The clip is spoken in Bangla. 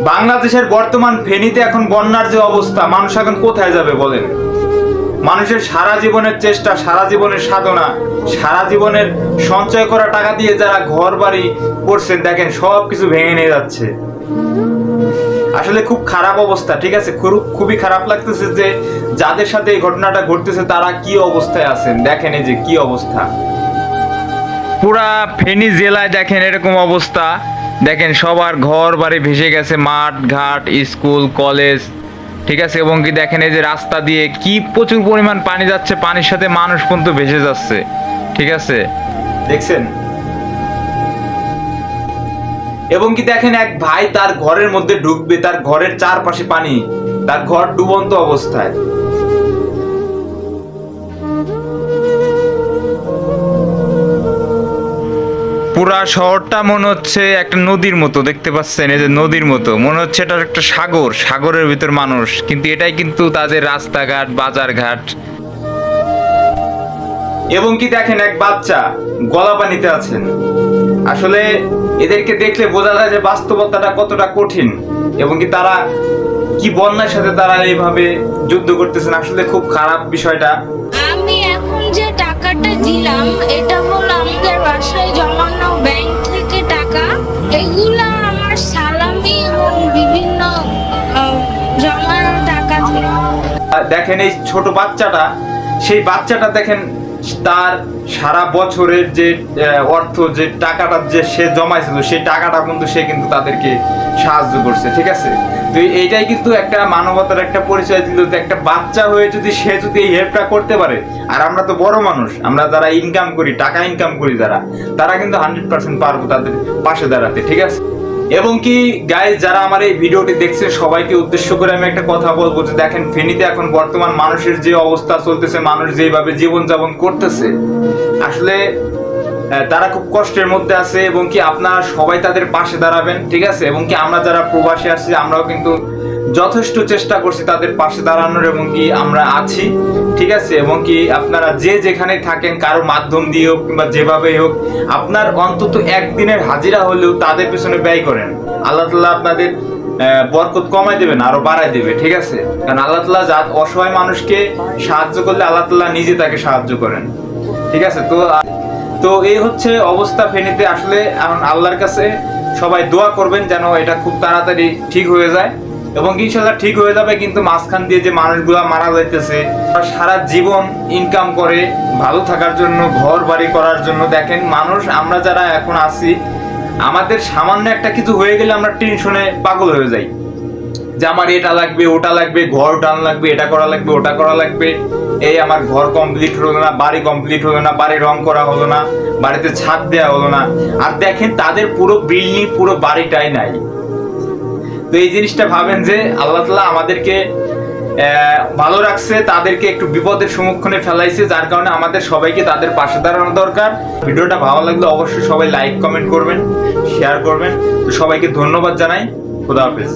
বাংলাদেশের বর্তমান ফেনীতে এখন বন্যার যে অবস্থা, মানুষ এখন কোথায় যাবে বলেন? মানুষের সারা জীবনের চেষ্টা, সারা জীবনের সাধনা, সারা জীবনের সঞ্চয় করা টাকা দিয়ে যারা ঘর বাড়ি করছেন, দেখেন সব কিছু ভেঙে নিয়ে যাচ্ছে। আসলে খুব খারাপ অবস্থা, ঠিক আছে? খুব- খুবই খারাপ লাগতেছে যে যাদের সাথে এই ঘটনাটা ঘটতেছে, তারা কি অবস্থায় আছেন? দেখেন এই যে কি অবস্থা। পুরা ফেনী জেলায় দেখেন এরকম অবস্থা। দেখেন সবার ঘর বাড়ি ভেসে গেছে, মাঠ, ঘাট, স্কুল, কলেজ, ঠিক আছে? এবং কি দেখেন এই যে রাস্তা দিয়ে কি প্রচুর পরিমাণ পানি যাচ্ছে, পানির সাথে মানুষ পর্যন্ত ভেসে যাচ্ছে, ঠিক আছে? দেখছেন? এবং কি দেখেন এক ভাই তার ঘরের মধ্যে ঢুকবে, তার ঘরের চারপাশে পানি, তার ঘর ডুবন্ত অবস্থায়। পুরা শহরটা মনে হচ্ছে একটা নদীর মতো, দেখতে পাচ্ছেন? এই যে নদীর মতো। মনে হচ্ছে এটা একটা সাগর, সাগরের ভিতর মানুষ। কিন্তু এটাই কিন্তু তাদের রাস্তাঘাট বাজার ঘাট এবং কি দেখেন, এক বাচ্চা গলা পানিতে আছেন। আসলে এদেরকে দেখলে বোঝা যায় যে বাস্তবতাটা কতটা কঠিন এবং কি তারা কি বন্যার সাথে তারা এইভাবে যুদ্ধ করতেছেন, আসলে খুব খারাপ বিষয়টা। আমি এখন যে টাকাটা দিলাম, এটা হলো আমাদের বাসায় জমানো দেখেন এই ছোট বাচ্চাটা, সেই বাচ্চাটা দেখেন তার সারা বছরের যে অর্থ, যে টাকাটা যে সে জমাইছিল, সেই টাকাটা কিন্তু সে কিন্তু তাদেরকে সাহায্য করছে, ঠিক আছে? তো এইটাই কিন্তু একটা মানবতার একটা পরিচয় দিল যে একটা বাচ্চা হয়ে যদি সে যদি এই হেল্পটা করতে পারে, আর আমরা তো বড় মানুষ, আমরা যারা ইনকাম করি, টাকা ইনকাম করি যারা, তারা কিন্তু হান্ড্রেড পার্সেন্ট পারব তাদের পাশে দাঁড়াতে, ঠিক আছে? এবং কি গায়ে যারা আমার এই ভিডিওটি দেখছে, সবাইকে উদ্দেশ্য করে আমি একটা কথা বলব যে দেখেন, ফেনীতে এখন বর্তমান মানুষের যে অবস্থা চলতেছে, মানুষ যেভাবে জীবনযাপন করতেছে, আসলে তারা খুব কষ্টের মধ্যে আছে এবং কি আপনারা সবাই তাদের পাশে দাঁড়াবেন, ঠিক আছে? এবং কি আমরা যারা প্রবাসী আছি, আমরাও কিন্তু যথেষ্ট চেষ্টা করছি তাদের পাশে দাঁড়ানোর এবং কি আমরা আছি, ঠিক আছে? এবং কি আপনারা যে যেখানে থাকেন, কারও মাধ্যম দিয়ে হোক কিংবা যেভাবে হোক, আপনার অন্তত একদিনের হাজিরা হলেও তাদের পেছনে ব্যয় করেন। আল্লাহ তাল্লাহ আপনাদের বরকত কমাই দেবেন, আরও বাড়াই দেবে, ঠিক আছে? কারণ আল্লাহ তাল্লাহ যা অসহায় মানুষকে সাহায্য করলে আল্লাহ তাল্লাহ নিজে তাকে সাহায্য করেন, ঠিক আছে? তো তো এই হচ্ছে অবস্থা ফেনীতে। আসলে এখন আল্লাহর কাছে সবাই দোয়া করবেন যেন এটা খুব তাড়াতাড়ি ঠিক হয়ে যায়। এবং ইনশাল্লাহ ঠিক হয়ে যাবে, কিন্তু মাঝখান দিয়ে যে মানুষগুলা মারা যাইতেছে সারা জীবন ইনকাম করে ভালো থাকার জন্য ঘর বাড়ি করার জন্য। দেখেন, মানুষ, আমরা যারা এখন আছি, আমাদের সামান্য একটা কিছু হয়ে গেলে আমরা টেনশনে পাগল হয়ে যাই। যে আমার এটা লাগবে, ওটা লাগবে, ঘর টান লাগবে, এটা করা লাগবে, ওটা করা লাগবে। এই আমার ঘর কমপ্লিট হলো না, বাড়ি কমপ্লিট হলো না, বাড়ি রং করা হলো না, বাড়িতে ছাদ দেওয়া হলো না। আর দেখেন, তাদের পুরো বিল্ডিং পুরো বাড়িটাই নাই। তো এই জিনিসটা ভাবেন যে আল্লাহ তালা আমাদেরকে ভালো রাখছে, তাদেরকে একটু বিপদের সম্মুখীনে ফেলাইছে, যার কারণে আমাদের সবাইকে তাদের পাশে দাঁড়ানো দরকার। ভিডিওটা ভালো লাগলে অবশ্যই সবাই লাইক কমেন্ট করবেন শেয়ার করবেন। তো সবাইকে ধন্যবাদ জানাই। খুদা হাফেজ।